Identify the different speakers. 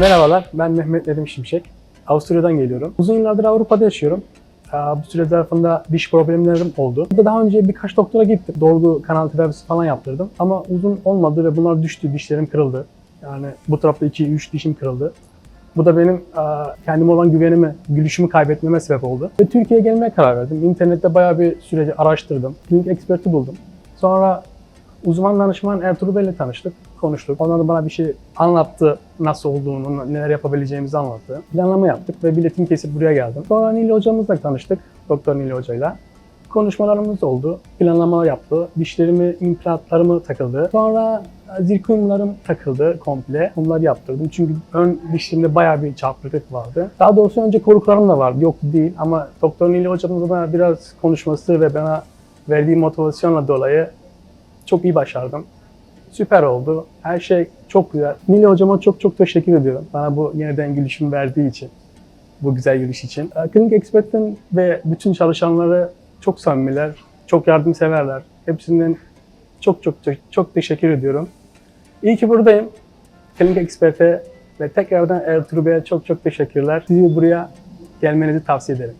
Speaker 1: Merhabalar, ben Mehmet Nedim Şimşek. Avusturya'dan geliyorum. Uzun yıllardır Avrupa'da yaşıyorum. Bu süre zarfında diş problemlerim oldu. Burada daha önce birkaç doktora gittim. Dolgu kanal tedavisi falan yaptırdım. Ama uzun olmadı ve bunlar düştü, dişlerim kırıldı. Yani bu tarafta 2-3 dişim kırıldı. Bu da benim kendime olan güvenimi, gülüşümü kaybetmeme sebep oldu. Ve Türkiye'ye gelmeye karar verdim. İnternette bayağı bir süreci araştırdım. Klinik eksperti buldum. Sonra uzman danışman Ertuğrul Bey'le tanıştık, konuştuk. Onlar da bana bir şey anlattı, nasıl olduğunu, neler yapabileceğimizi anlattı. Planlama yaptık ve biletimi kesip buraya geldim. Sonra Nil hocamızla tanıştık, Doktor Nil hocayla. Konuşmalarımız oldu, planlama yaptı, dişlerimi, implantlarımı takıldı. Sonra zirkonyumlarım takıldı komple. Onları yaptırdım çünkü ön dişlerimde bayağı bir çarpıklık vardı. Daha doğrusu önce korkularım da vardı, yok değil ama Doktor Nil hocamızla biraz konuşması ve bana verdiği motivasyonla dolayı çok iyi başardım. Süper oldu. Her şey çok güzel. Nili hocama çok çok teşekkür ediyorum. Bana bu yeniden gülüşümü verdiği için. Bu güzel gülüş için. Ee, Klinik Expert'in ve bütün çalışanları çok samimiler, çok yardımseverler. Hepsinden çok çok, çok teşekkür ediyorum. İyi ki buradayım. Klinik Expert'e ve tekrardan Ertuğrul Bey'e çok çok teşekkürler. Sizi buraya gelmenizi tavsiye ederim.